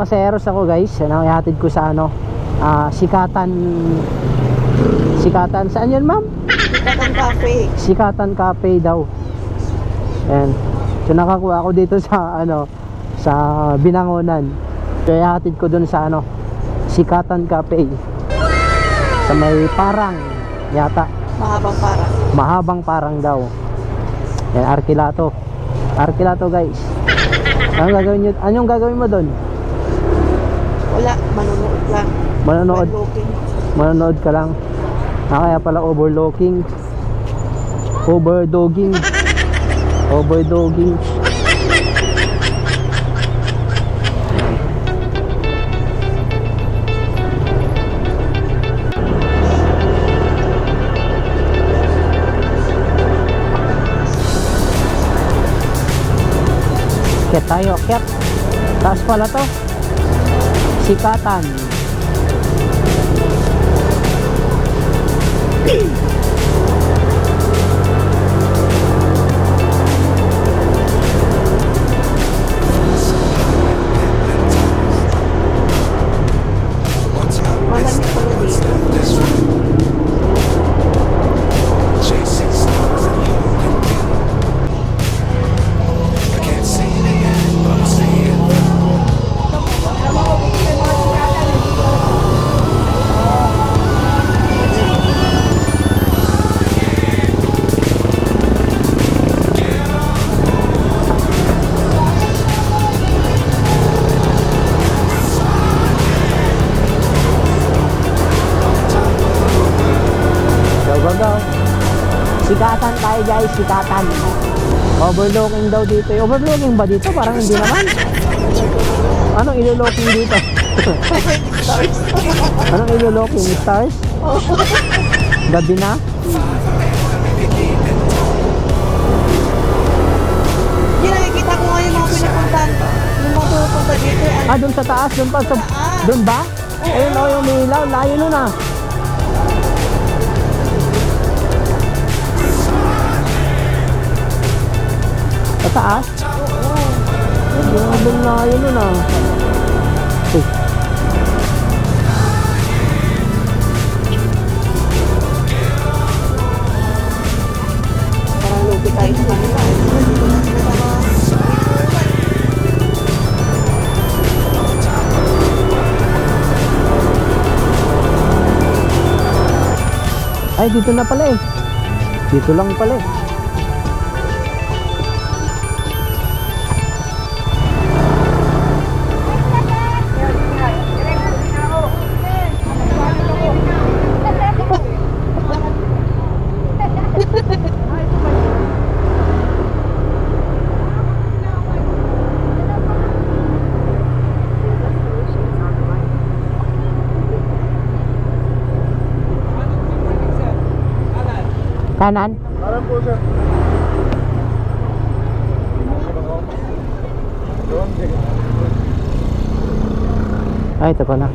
paseros ako guys. Ano, ihatid ko sa ano, ah, Sikatan Sikatan. Saan yan, ma'am? Katang cafe. Sikatan Cafe daw. Ayan. So nakakuha ako dito sa ano sa Binangonan. So ihatid ko dun sa ano Sikatan Cafe. Sa may parang yata. Mahabang para. Mahabang parang daw. Yan Arkilato. Arkilato guys. Anong gagawin nyo? Anong gagawin mo doon? Wala, manunood lang. Manonood, manonood ka lang. Ah, kaya pala overlooking. Overdogging. Overdogging. Akyat tayo, akyat. Taas pala to. Sikatan. Sikatan tayo guys, sikatan. Overlooking daw dito. Eh, Overlooking ba dito? Parang hindi naman. Anong ilolooking dito? Anong ilolooking? Stars? Gabi na? Hindi nakikita ko nga yung mga pinupuntahan. Yung mga pupunta dito. Ano? Ah, dun sa taas, dun pa sa... Dun ba? Ayun o, yung ilaw, layo nun ah. Taas? Yung dun layo nun ah. Uy, Parang lugi na sama. Ay, dito na pala eh. Dito lang pala eh. Kanan? Kanan po, sir. Ay, ito ko na.